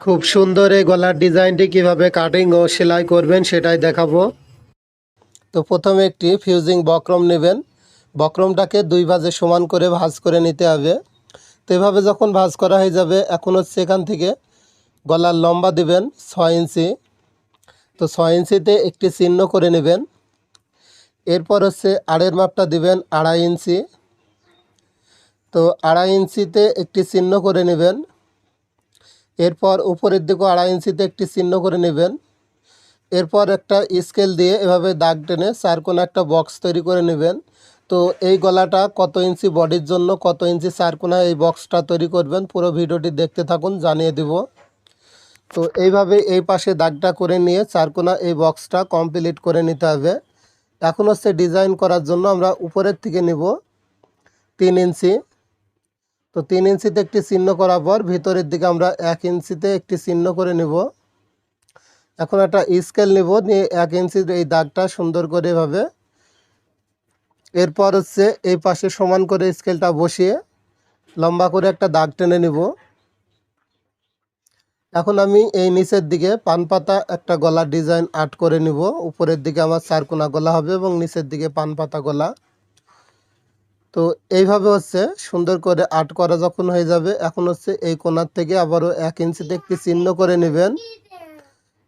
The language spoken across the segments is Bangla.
খুব সুন্দর এই গলার ডিজাইনটি কীভাবে কাটিং ও সেলাই করবেন সেটাই দেখাবো। তো প্রথমে একটি ফিউজিং বক্রম নেবেন। বক্রমটাকে দুই ভাজে সমান করে ভাজ করে নিতে হবে। তো এভাবে যখন ভাঁজ করা হয়ে যাবে, এখন হচ্ছে এখান থেকে গলার লম্বা দিবেন ছয় ইঞ্চি। তো ছয় ইঞ্চিতে একটি চিহ্ন করে নেবেন। এরপর হচ্ছে আড়ের মাপটা দিবেন আড়াই ইঞ্চি। তো আড়াই ইঞ্চিতে একটি চিহ্ন করে নেবেন। এরপর উপরের দিকে আড়াই ইঞ্চিতে একটি চিহ্ন করে নেবেন। এরপর একটা স্কেল দিয়ে এভাবে দাগ টেনে চার কোণে একটা বক্স তৈরি করে নেবেন। তো এই গলাটা কত ইঞ্চি বডির জন্য, কত ইঞ্চি চার কোণা এই বক্সটা তৈরি করবেন, পুরো ভিডিওটি দেখতে থাকুন, জানিয়ে দিব। তো এইভাবে এই পাশে দাগটা করে নিয়ে চার কোণা এই বক্সটা কমপ্লিট করে নিতে হবে। এখন হচ্ছে ডিজাইন করার জন্য আমরা উপরের থেকে নিব, তিন ইঞ্চি। তো তিন ইঞ্চিতে একটি চিহ্ন করার পর ভিতরের দিকে আমরা এক ইঞ্চিতে একটি চিহ্ন করে নেব। এখন একটা স্কেল নেব, নিয়ে এক ইঞ্চির এই দাগটা সুন্দর করে এভাবে। এরপর হচ্ছে এই পাশে সমান করে স্কেলটা বসিয়ে লম্বা করে একটা দাগ টেনে নেব। এখন আমি এই নিচের দিকে পান পাতা একটা গলার ডিজাইন আর্ট করে নিব। উপরের দিকে আমার চারকোনা গলা হবে এবং নিচের দিকে পান পাতা গলা। তো এইভাবে হচ্ছে সুন্দর করে আর্ট করা যখন হয়ে যাবে, এখন হচ্ছে এই কোনার থেকে আবারও এক ইঞ্চিতে একটি চিহ্ন করে নেবেন।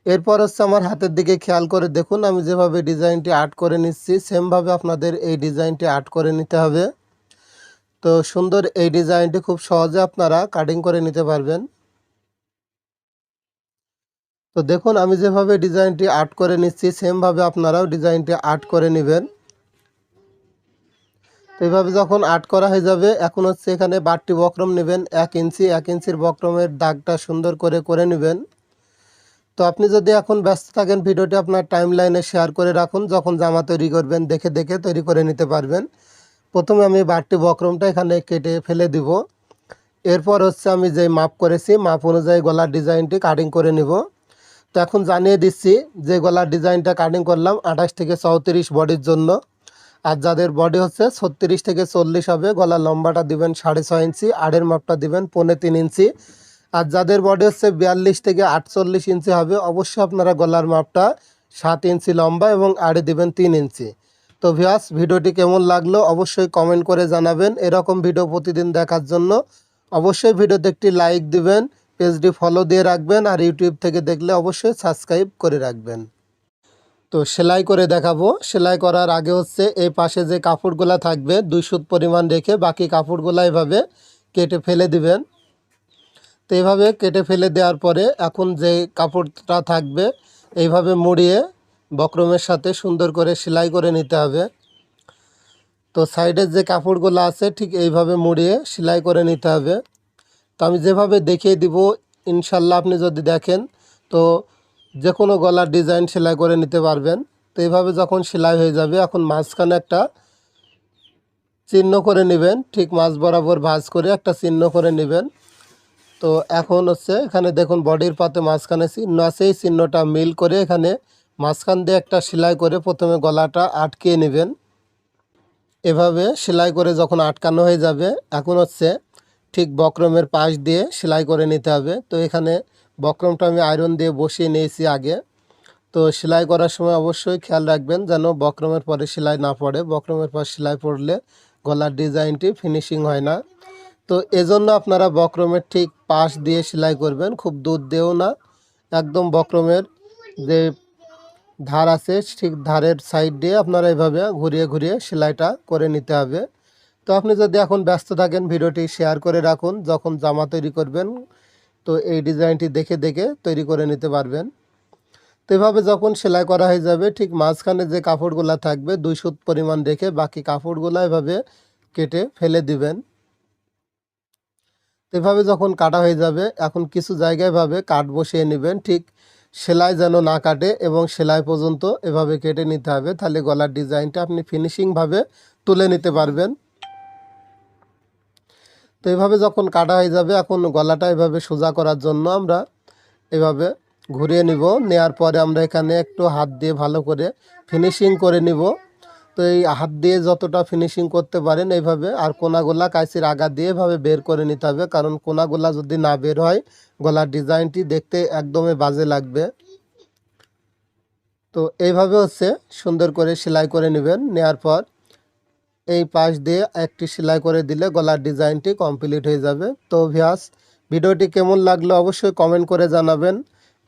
এরপর হচ্ছে আমার হাতের দিকে খেয়াল করে দেখুন, আমি যেভাবে ডিজাইনটি আর্ট করে নিচ্ছি, সেমভাবে আপনাদের এই ডিজাইনটি আর্ট করে নিতে হবে। তো সুন্দর এই ডিজাইনটি খুব সহজে আপনারা কাটিং করে নিতে পারবেন। তো দেখুন, আমি যেভাবে ডিজাইনটি আর্ট করে নিচ্ছি, সেমভাবে আপনারাও ডিজাইনটি আর্ট করে নেবেন। তো এইভাবে যখন আর্ট করা হয়ে যাবে, এখন হচ্ছে এখানে বাটটি বক্রম নেবেন, এক ইঞ্চি, এক ইঞ্চির বক্রমের দাগটা সুন্দর করে করে নেবেন। তো আপনি যদি এখন ব্যস্ত থাকেন, ভিডিওটি আপনার টাইম লাইনে শেয়ার করে রাখুন, যখন জামা তৈরি করবেন, দেখে দেখে তৈরি করে নিতে পারবেন। প্রথমে আমি বাটটি বক্রমটা এখানে কেটে ফেলে দিব। এরপর হচ্ছে আমি যে মাপ করেছি, মাপ অনুযায়ী গলার ডিজাইনটি কাটিং করে নিব। তো এখন জানিয়ে দিচ্ছি, যে গলার ডিজাইনটা কাটিং করলাম আঠাশ থেকে চৌত্রিশ বডির জন্য। আর যাদের বডি হচ্ছে ছত্রিশ থেকে চল্লিশ হবে, গলার লম্বাটা দিবেন সাড়ে ছয় ইঞ্চি, আড়ের মাপটা দিবেন পৌনে তিন ইঞ্চি। আর যাদের বডি হচ্ছে বিয়াল্লিশ থেকে আটচল্লিশ ইঞ্চি হবে, অবশ্যই আপনারা গলার মাপটা সাত ইঞ্চি লম্বা এবং আড়ে দিবেন তিন ইঞ্চি। তো ভিয়াস ভিডিওটি কেমন লাগল অবশ্যই কমেন্ট করে জানাবেন। এরকম ভিডিও প্রতিদিন দেখার জন্য অবশ্যই ভিডিওতে একটি লাইক দিবেন পেজটি ফলো দিয়ে রাখবেন আর ইউটিউব থেকে দেখলে অবশ্যই সাবস্ক্রাইব করে রাখবেন। তো সেলাই করে দেখাবো। সেলাই করার আগে হচ্ছে এই পাশে যে কাপড়গুলো থাকবে, দুই সুত পরিমাণ রেখে বাকি কাপড়গুলো এভাবে কেটে ফেলে দিবেন। তো এইভাবে কেটে ফেলে দেওয়ার পরে এখন যে কাপড়টা থাকবে, এইভাবে মুড়িয়ে বক্রমের সাথে সুন্দর করে সেলাই করে নিতে হবে। তো সাইডের যে কাপড়গুলো আছে ঠিক এইভাবে মুড়িয়ে সেলাই করে নিতে হবে। তো আমি যেভাবে দেখিয়ে দিব, ইনশাল্লাহ আপনি যদি দেখেন, তো যে কোনো গলার ডিজাইন সেলাই করে নিতে পারবেন। তো এইভাবে যখন সেলাই হয়ে যাবে, এখন মাঝখানে একটা চিহ্ন করে নেবেন। ঠিক মাঝ বরাবর ভাঁজ করে একটা চিহ্ন করে নেবেন। তো এখন হচ্ছে এখানে দেখুন বডির পাতে মাঝখানে চিহ্ন আছে। এই চিহ্নটা মিল করে এখানে মাঝখান দিয়ে একটা সেলাই করে প্রথমে গলাটা আটকিয়ে নেবেন। এভাবে সেলাই করে যখন আটকানো হয়ে যাবে, এখন হচ্ছে ঠিক বক্রমের পাশ দিয়ে সেলাই করে নিতে হবে। তো এখানে বক্রমটা আমি আয়রন দিয়ে বসিয়ে নিয়েছি আগে। তো সেলাই করার সময় অবশ্যই খেয়াল রাখবেন যেন বক্রমের পরে সেলাই না পড়ে। বক্রমের পর সেলাই পড়লে গলার ডিজাইনটি ফিনিশিং হয় না। তো এজন্য আপনারা বক্রমের ঠিক পাশ দিয়ে সেলাই করবেন, খুব দুধ দিয়েও না। একদম বক্রমের যে ধার আছে, ঠিক ধারের সাইড দিয়ে আপনারা এভাবে ঘুরিয়ে ঘুরিয়ে সেলাইটা করে নিতে হবে। তো আপনি যদি এখন ব্যস্ত থাকেন, ভিডিওটি শেয়ার করে রাখুন। যখন জামা তৈরি করবেন তো এই ডিজাইনটি দেখে দেখে তৈরি করে নিতে পারবেন। তো এভাবে যখন সেলাই করা হয়ে যাবে, ঠিক মাঝখানে যে কাপড়গুলো থাকবে, দুই সুত পরিমাণ রেখে বাকি কাপড়গুলো এভাবে কেটে ফেলে দিবেন। তো এভাবে যখন কাটা হয়ে যাবে, এখন কিছু জায়গায় ভাবে কাট বসিয়ে নেবেন, ঠিক সেলাই যেন না কাটে এবং সেলাই পর্যন্ত এভাবে কেটে নিতে হবে, তাহলে গলার ডিজাইনটা আপনি ফিনিশিংভাবে তুলে নিতে পারবেন। তো এভাবে যখন কাটা হয়ে যাবে, এখন গলাটা এভাবে সোজা করার জন্য আমরা এভাবে ঘুরিয়ে নিব। নেয়ার পরে আমরা এখানে একটু হাত দিয়ে ভালো করে ফিনিশিং করে নিব। তো এই হাত দিয়ে যতটা ফিনিশিং করতে পারেন এইভাবে আর কোনাগুলা কাঁচির আগা দিয়ে এভাবে বের করে নিতে হবে। কারণ কোনাগুলা যদি না বের হয়, গলার ডিজাইনটি দেখতে একদমই বাজে লাগবে। তো এইভাবে হচ্ছে সুন্দর করে সেলাই করে নেবেন। নেয়ার পর এই পাশ দিয়ে একটি সেলাই করে দিলে গলার ডিজাইনটি কমপ্লিট হয়ে যাবে। তো ভিয়াস ভিডিওটি কেমন লাগল অবশ্যই কমেন্ট করে জানাবেন।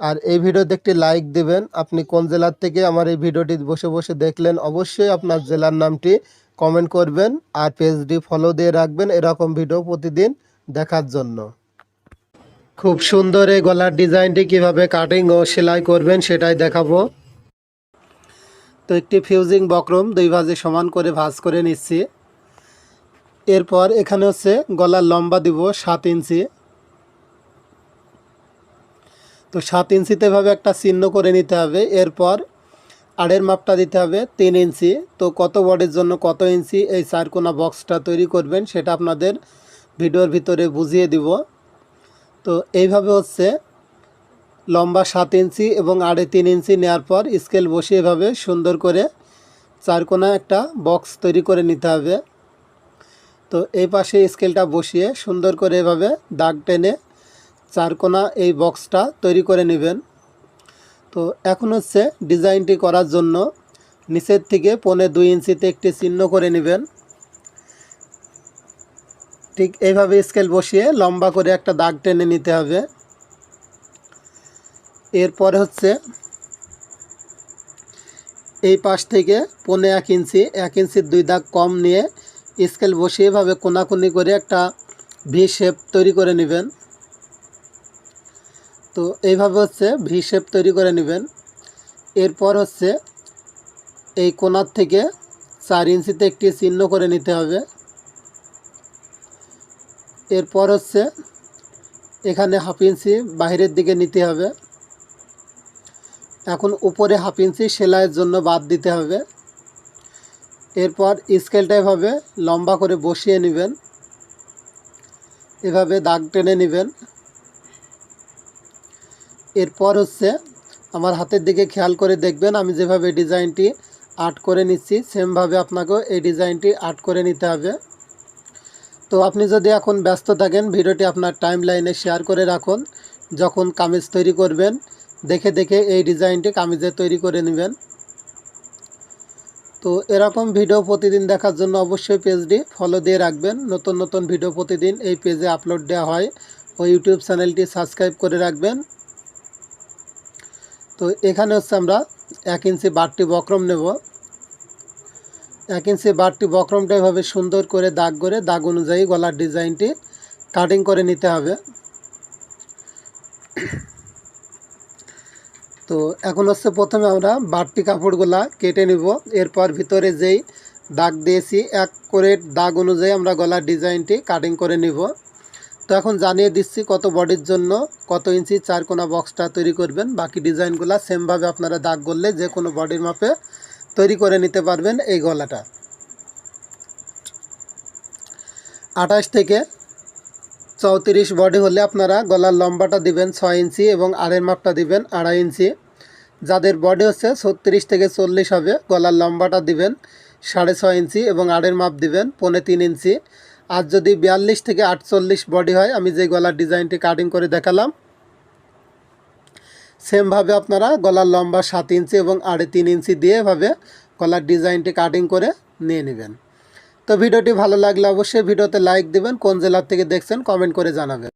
আর এই ভিডিওতে একটি লাইক দিবেন। আপনি কোন জেলার থেকে আমার এই ভিডিওটি বসে বসে দেখলেন অবশ্যই আপনার জেলার নামটি কমেন্ট করবেন আর পেজটি ফলো দিয়ে রাখবেন এরকম ভিডিও প্রতিদিন দেখার জন্য। খুব সুন্দর এই গলার ডিজাইনটি কীভাবে কাটিং ও সেলাই করবেন সেটাই দেখাবো। তো একটি ফিউজিং বক্রম দুই ভাজে সমান করে ভাঁজ করে নিচ্ছি। এরপর এখানে হচ্ছে গলার লম্বা দিব সাত ইঞ্চি। তো সাত ইঞ্চিতে ভাবে একটা চিহ্ন করে নিতে হবে। এরপর আড়ের মাপটা দিতে হবে তিন ইঞ্চি। তো কত বডির জন্য কত ইঞ্চি এই চারকোনা বক্সটা তৈরি করবেন সেটা আপনাদের ভিডিওর ভিতরে বুঝিয়ে দিব। তো এইভাবে হচ্ছে লম্বা সাত ইঞ্চি এবং আড়ে তিন ইঞ্চি নেওয়ার পর স্কেল বসিয়ে এভাবে সুন্দর করে চারকোনা একটা বক্স তৈরি করে নিতে হবে। তো এই পাশে স্কেলটা বসিয়ে সুন্দর করে এভাবে দাগ টেনে চারকোনা এই বক্সটা তৈরি করে নেবেন। তো এখন হচ্ছে ডিজাইনটি করার জন্য নিচের থেকে পনে দুই ইঞ্চিতে একটি চিহ্ন করে নেবেন। ঠিক এইভাবে স্কেল বসিয়ে লম্বা করে একটা দাগ টেনে নিতে হবে। এরপরে হচ্ছে এই পাশ থেকে পনে এক ইঞ্চি, এক ইঞ্চির দুই দাগ কম নিয়ে স্কেল বসিয়ে এভাবে কোনাকুনি করে একটা ভি শেপ তৈরি করে নেবেন। তো এইভাবে হচ্ছে ভি শেপ তৈরি করে নেবেন। এরপর হচ্ছে এই কোনার থেকে চার ইঞ্চিতে একটি চিহ্ন করে নিতে হবে। এরপর হচ্ছে এখানে হাফ ইঞ্চি বাইরের দিকে নিতে হবে। এখন উপরে হাফ ইঞ্চি সেলাইয়ের জন্য বাদ দিতে হবে। এরপর স্কেলটা এভাবে লম্বা করে বসিয়ে নেবেন। এভাবে দাগ টেনে নেবেন। এরপর হচ্ছে আমার হাতের দিকে খেয়াল করে দেখবেন, আমি যেভাবে ডিজাইনটি আর্ট করে নিচ্ছি, সেমভাবে আপনাকেও এই ডিজাইনটি আর্ট করে নিতে হবে। তো আপনি যদি এখন ব্যস্ত থাকেন, ভিডিওটি আপনার টাইম লাইনে শেয়ার করে রাখুন। যখন কামিজ তৈরি করবেন দেখে দেখে এই ডিজাইনটি কামিজে তৈরি করে নেবেন। তো এরকম ভিডিও প্রতিদিন দেখার জন্য অবশ্যই পেজটি ফলো দিয়ে রাখবেন। নতুন নতুন ভিডিও প্রতিদিন এই পেজে আপলোড দেওয়া হয়। ও ইউটিউব চ্যানেলটি সাবস্ক্রাইব করে রাখবেন। তো এখানে হচ্ছে আমরা এক ইঞ্চি বারটি বক্রম নেব। এক ইঞ্চি বারটি বক্রমটা এভাবে সুন্দর করে দাগ করে দাগ অনুযায়ী গলার ডিজাইনটি কাটিং করে নিতে হবে। তো এখন হচ্ছে প্রথমে আমরা বাড়তি কাপড়গুলা কেটে নিব। এরপর ভিতরে যেই দাগ দিয়েছি, এক করে দাগ অনুযায়ী আমরা গলার ডিজাইনটি কাটিং করে নিব। তো এখন জানিয়ে দিচ্ছি কত বডির জন্য, কত ইঞ্চি চার কোনা বক্সটা তৈরি করবেন। বাকি ডিজাইনগুলো সেমভাবে আপনারা দাগ করলে যে কোনো বডির মাপে তৈরি করে নিতে পারবেন এই গলাটা। আঠাশ থেকে চৌত্রিশ বডি হলে আপনারা গলার লম্বাটা দিবেন ছয় ইঞ্চি এবং আড়ের মাপটা দিবেন আড়াই ইঞ্চি। যাদের বডি হচ্ছে ছত্রিশ থেকে চল্লিশ হবে, গলার লম্বাটা দিবেন সাড়ে ছয় ইঞ্চি এবং আড়ের মাপ দিবেন পৌনে তিন ইঞ্চি। আর যদি বিয়াল্লিশ থেকে আটচল্লিশ বডি হয়, আমি যে গলার ডিজাইনটি কাটিং করে দেখালাম, সেমভাবে আপনারা গলার লম্বা সাত ইঞ্চি এবং আড়ে তিন ইঞ্চি দিয়ে এভাবে গলার ডিজাইনটি কাটিং করে নিয়ে নেবেন। তো ভিডিওটি ভালো লাগলে অবশ্যই ভিডিওতে লাইক দিবেন। কোন জেলার থেকে দেখছেন কমেন্ট করে জানাবেন।